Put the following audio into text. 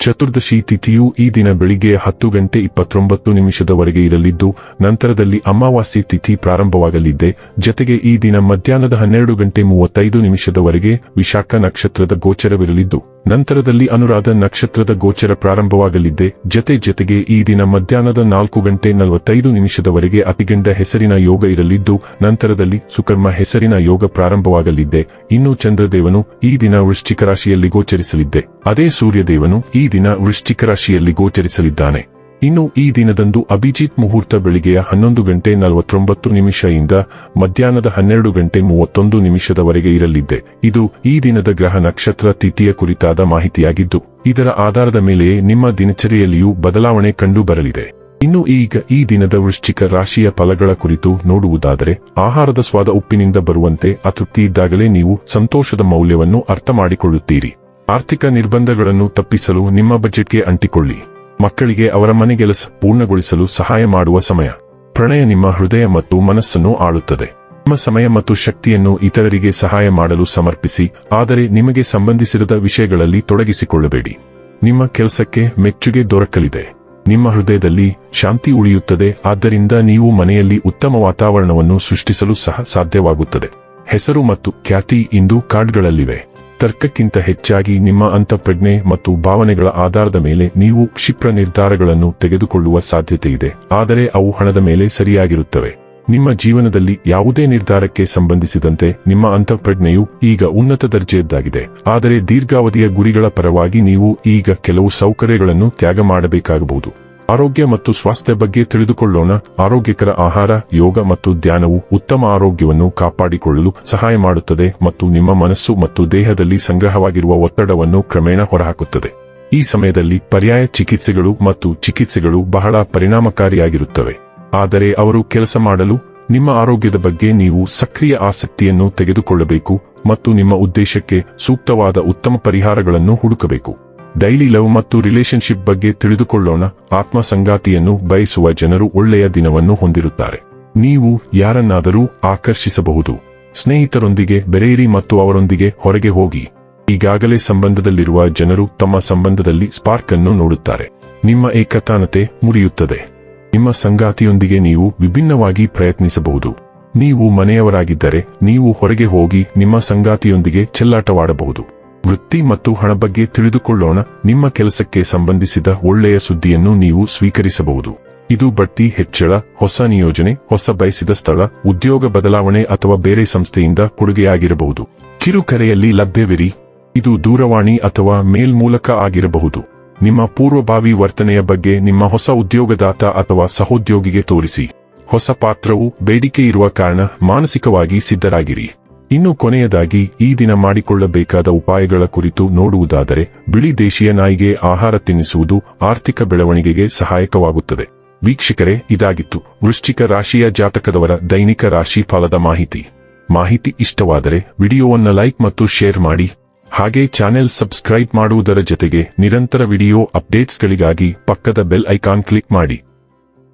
ಚತುರ್ದಶಿ ತಿಥಿಯು ಈ ದಿನ ಬೆಳಿಗ್ಗೆ ಹತ್ತು ಗಂಟೆ ಇಪ್ಪತ್ತೊಂಬತ್ತು ನಿಮಿಷದವರೆಗೆ ಇರಲಿದ್ದು, ನಂತರದಲ್ಲಿ ಅಮಾವಾಸ್ಯೆ ತಿಥಿ ಪ್ರಾರಂಭವಾಗಲಿದೆ. ಜತೆಗೆ ಈ ದಿನ ಮಧ್ಯಾಹ್ನದ ಹನ್ನೆರಡು ಗಂಟೆ ಮೂವತ್ತೈದು ನಿಮಿಷದವರೆಗೆ ವಿಶಾಖ ನಕ್ಷತ್ರದ ಗೋಚರವಿರಲಿದ್ದು ನಂತರದಲ್ಲಿ ಅನುರಾಧ ನಕ್ಷತ್ರದ ಗೋಚರ ಪ್ರಾರಂಭವಾಗಲಿದ್ದೆ ಜತೆ ಜತೆಗೆ ಈ ದಿನ ಮಧ್ಯಾಹ್ನದ ನಾಲ್ಕು ಗಂಟೆ ನಲವತ್ತೈದು ನಿಮಿಷದವರೆಗೆ ಅತಿಗಂಡ ಹೆಸರಿನ ಯೋಗ ಇರಲಿದ್ದು, ನಂತರದಲ್ಲಿ ಸುಕರ್ಮ ಹೆಸರಿನ ಯೋಗ ಪ್ರಾರಂಭವಾಗಲಿದ್ದೆ ಇನ್ನು ಚಂದ್ರದೇವನು ಈ ದಿನ ವೃಶ್ಚಿಕ ರಾಶಿಯಲ್ಲಿ ಗೋಚರಿಸಲಿದ್ದೆ. ಅದೇ ಸೂರ್ಯದೇವನು ಈ ದಿನ ವೃಶ್ಚಿಕ ರಾಶಿಯಲ್ಲಿ ಗೋಚರಿಸಲಿದ್ದಾನೆ. ಇನ್ನು ಈ ದಿನದಂದು ಅಭಿಜಿತ್ ಮುಹೂರ್ತ ಬೆಳಿಗ್ಗೆಯ ಹನ್ನೊಂದು ಗಂಟೆ ನಲವತ್ತೊಂಬತ್ತು ನಿಮಿಷದಿಂದ ಮಧ್ಯಾಹ್ನದ ಹನ್ನೆರಡು ಗಂಟೆ ಮೂವತ್ತೊಂದು ನಿಮಿಷದವರೆಗೆ ಇರಲಿದೆ. ಇದು ಈ ದಿನದ ಗ್ರಹ ನಕ್ಷತ್ರ ತಿಥಿಯ ಕುರಿತಾದ ಮಾಹಿತಿಯಾಗಿದ್ದು, ಇದರ ಆಧಾರದ ಮೇಲೆಯೇ ನಿಮ್ಮ ದಿನಚರಿಯಲ್ಲಿಯೂ ಬದಲಾವಣೆ ಕಂಡು ಬರಲಿದೆ ಇನ್ನು ಈಗ ಈ ದಿನದ ವೃಶ್ಚಿಕ ರಾಶಿಯ ಫಲಗಳ ಕುರಿತು ನೋಡುವುದಾದರೆ, ಆಹಾರದ ಸ್ವಾದ ಉಪ್ಪಿನಿಂದ ಬರುವಂತೆ ಅತೃಪ್ತಿ ಇದ್ದಾಗಲೇ ನೀವು ಸಂತೋಷದ ಮೌಲ್ಯವನ್ನು ಅರ್ಥ ಮಾಡಿಕೊಳ್ಳುತ್ತೀರಿ. ಆರ್ಥಿಕ ನಿರ್ಬಂಧಗಳನ್ನು ತಪ್ಪಿಸಲು ನಿಮ್ಮ ಬಜೆಟ್ಗೆ ಅಂಟಿಕೊಳ್ಳಿ. ಮಕ್ಕಳಿಗೆ ಅವರ ಮನೆಗೆಲಸ ಪೂರ್ಣಗೊಳಿಸಲು ಸಹಾಯ ಮಾಡುವ ಸಮಯ. ಪ್ರಣಯ ನಿಮ್ಮ ಹೃದಯ ಮತ್ತು ಮನಸ್ಸನ್ನು ಆಳುತ್ತದೆ. ನಿಮ್ಮ ಸಮಯ ಮತ್ತು ಶಕ್ತಿಯನ್ನು ಇತರರಿಗೆ ಸಹಾಯ ಮಾಡಲು ಸಮರ್ಪಿಸಿ, ಆದರೆ ನಿಮಗೆ ಸಂಬಂಧಿಸಿರದ ವಿಷಯಗಳಲ್ಲಿ ತೊಡಗಿಸಿಕೊಳ್ಳಬೇಡಿ. ನಿಮ್ಮ ಕೆಲಸಕ್ಕೆ ಮೆಚ್ಚುಗೆ ದೊರಕಲಿದೆ. ನಿಮ್ಮ ಹೃದಯದಲ್ಲಿ ಶಾಂತಿ ಉಳಿಯುತ್ತದೆ, ಆದ್ದರಿಂದ ನೀವು ಮನೆಯಲ್ಲಿ ಉತ್ತಮ ವಾತಾವರಣವನ್ನು ಸೃಷ್ಟಿಸಲು ಸಹ ಸಾಧ್ಯವಾಗುತ್ತದೆ. ಹೆಸರು ಮತ್ತು ಖ್ಯಾತಿ ಇಂದು ಕಾರ್ಡ್ಗಳಲ್ಲಿವೆ. ತರ್ಕಕ್ಕಿಂತ ಹೆಚ್ಚಾಗಿ ನಿಮ್ಮ ಅಂತಃಪ್ರಜ್ಞೆ ಮತ್ತು ಭಾವನೆಗಳ ಆಧಾರದ ಮೇಲೆ ನೀವು ಕ್ಷಿಪ್ರ ನಿರ್ಧಾರಗಳನ್ನು ತೆಗೆದುಕೊಳ್ಳುವ ಸಾಧ್ಯತೆ ಇದೆ ಆದರೆ ಅವು ಹಣದ ಮೇಲೆ ಸರಿಯಾಗಿರುತ್ತವೆ. ನಿಮ್ಮ ಜೀವನದಲ್ಲಿ ಯಾವುದೇ ನಿರ್ಧಾರಕ್ಕೆ ಸಂಬಂಧಿಸಿದಂತೆ ನಿಮ್ಮ ಅಂತಃಪ್ರಜ್ಞೆಯು ಈಗ ಉನ್ನತ ದರ್ಜೆಯದ್ದಾಗಿದೆ. ಆದರೆ ದೀರ್ಘಾವಧಿಯ ಗುರಿಗಳ ಪರವಾಗಿ ನೀವು ಈಗ ಕೆಲವು ಸೌಕರ್ಯಗಳನ್ನು ತ್ಯಾಗ ಮಾಡಬೇಕಾಗಬಹುದು. ಆರೋಗ್ಯ ಮತ್ತು ಸ್ವಾಸ್ಥ್ಯ ಬಗ್ಗೆ ತಿಳಿದುಕೊಳ್ಳೋಣ. ಆರೋಗ್ಯಕರ ಆಹಾರ, ಯೋಗ ಮತ್ತು ಧ್ಯಾನವು ಉತ್ತಮ ಆರೋಗ್ಯವನ್ನು ಕಾಪಾಡಿಕೊಳ್ಳಲು ಸಹಾಯ ಮಾಡುತ್ತದೆ ಮತ್ತು ನಿಮ್ಮ ಮನಸ್ಸು ಮತ್ತು ದೇಹದಲ್ಲಿ ಸಂಗ್ರಹವಾಗಿರುವ ಒತ್ತಡವನ್ನು ಕ್ರಮೇಣ ಹೊರಹಾಕುತ್ತದೆ. ಈ ಸಮಯದಲ್ಲಿ ಪರ್ಯಾಯ ಚಿಕಿತ್ಸೆಗಳು ಮತ್ತು ಚಿಕಿತ್ಸೆಗಳು ಬಹಳ ಪರಿಣಾಮಕಾರಿಯಾಗಿರುತ್ತವೆ. ಆದರೆ ಅವರು ಕೆಲಸ ಮಾಡಲು, ನಿಮ್ಮ ಆರೋಗ್ಯದ ಬಗ್ಗೆ ನೀವು ಸಕ್ರಿಯ ಆಸಕ್ತಿಯನ್ನು ತೆಗೆದುಕೊಳ್ಳಬೇಕು ಮತ್ತು ನಿಮ್ಮ ಉದ್ದೇಶಕ್ಕೆ ಸೂಕ್ತವಾದ ಉತ್ತಮ ಪರಿಹಾರಗಳನ್ನು ಹುಡುಕಬೇಕು. ಡೈಲಿ ಲವ್ ಮತ್ತು ರಿಲೇಶನ್ಶಿಪ್ ಬಗ್ಗೆ ತಿಳಿದುಕೊಳ್ಳೋಣ. ಆತ್ಮ ಸಂಗಾತಿಯನ್ನು ಬಯಸುವ ಜನರು ಒಳ್ಳೆಯ ದಿನವನ್ನು ಹೊಂದಿರುತ್ತಾರೆ. ನೀವು ಯಾರನ್ನಾದರೂ ಆಕರ್ಷಿಸಬಹುದು. ಸ್ನೇಹಿತರೊಂದಿಗೆ ಬೆರೆಯಿರಿ ಮತ್ತು ಅವರೊಂದಿಗೆ ಹೊರಗೆ ಹೋಗಿ. ಈಗಾಗಲೇ ಸಂಬಂಧದಲ್ಲಿರುವ ಜನರು ತಮ್ಮ ಸಂಬಂಧದಲ್ಲಿ ಸ್ಪಾರ್ಕ್ ಅನ್ನು ನೋಡುತ್ತಾರೆ. ನಿಮ್ಮ ಏಕತಾನತೆ ಮುರಿಯುತ್ತದೆ. ನಿಮ್ಮ ಸಂಗಾತಿಯೊಂದಿಗೆ ನೀವು ವಿಭಿನ್ನವಾಗಿ ಪ್ರಯತ್ನಿಸಬಹುದು. ನೀವು ಮನೆಯವರಾಗಿದ್ದರೆ ನೀವು ಹೊರಗೆ ಹೋಗಿ ನಿಮ್ಮ ಸಂಗಾತಿಯೊಂದಿಗೆ ಚೆಲ್ಲಾಟವಾಡಬಹುದು. ವೃತ್ತಿ ಮತ್ತು ಹಣ ಬಗ್ಗೆ ತಿಳಿದುಕೊಳ್ಳೋಣ. ನಿಮ್ಮ ಕೆಲಸಕ್ಕೆ ಸಂಬಂಧಿಸಿದ ಒಳ್ಳೆಯ ಸುದ್ದಿಯನ್ನು ನೀವು ಸ್ವೀಕರಿಸಬಹುದು. ಇದು ಬಡ್ತಿ ಹೆಚ್ಚಳ, ಹೊಸ ನಿಯೋಜನೆ, ಹೊಸ ಬಯಸಿದ ಸ್ಥಳ, ಉದ್ಯೋಗ ಬದಲಾವಣೆ ಅಥವಾ ಬೇರೆ ಸಂಸ್ಥೆಯಿಂದ ಕೊಡುಗೆಯಾಗಿರಬಹುದು. ಕಿರುಕರೆಯಲ್ಲಿ ಲಭ್ಯವಿರಿ. ಇದು ದೂರವಾಣಿ ಅಥವಾ ಮೇಲ್ ಮೂಲಕ ಆಗಿರಬಹುದು. ನಿಮ್ಮ ಪೂರ್ವಭಾವಿ ವರ್ತನೆಯ ಬಗ್ಗೆ ನಿಮ್ಮ ಹೊಸ ಉದ್ಯೋಗದಾತ ಅಥವಾ ಸಹೋದ್ಯೋಗಿಗೆ ತೋರಿಸಿ. ಹೊಸ ಪಾತ್ರವು ಬೇಡಿಕೆ ಇರುವ ಕಾರಣ ಮಾನಸಿಕವಾಗಿ ಸಿದ್ಧರಾಗಿರಿ. ಇನ್ನು ಕೊನೆಯದಾಗಿ ಈ ದಿನ ಮಾಡಿಕೊಳ್ಳಬೇಕಾದ ಉಪಾಯಗಳ ಕುರಿತು ನೋಡುವುದಾದರೆ, ಬಿಳಿ ದೇಶೀಯ ನಾಯಿಗೆ ಆಹಾರ ತಿನ್ನಿಸುವುದು ಆರ್ಥಿಕ ಬೆಳವಣಿಗೆಗೆ ಸಹಾಯಕವಾಗುತ್ತದೆ. ವೀಕ್ಷಕರೇ, ಇದಾಗಿತ್ತು. ವೃಶ್ಚಿಕ ರಾಶಿಯ ಜಾತಕದವರ ದೈನಿಕ ರಾಶಿ ಫಲದ ಮಾಹಿತಿ. ಮಾಹಿತಿ ಇಷ್ಟವಾದರೆ ವಿಡಿಯೋವನ್ನ ಲೈಕ್ ಮತ್ತು ಶೇರ್ ಮಾಡಿ. ಹಾಗೆ ಚಾನೆಲ್ ಸಬ್ಸ್ಕ್ರೈಬ್ ಮಾಡುವುದರ ಜೊತೆಗೆ ನಿರಂತರ ವಿಡಿಯೋ ಅಪ್ಡೇಟ್ಸ್ಗಳಿಗಾಗಿ ಪಕ್ಕದ ಬೆಲ್ ಐಕಾನ್ ಕ್ಲಿಕ್ ಮಾಡಿ.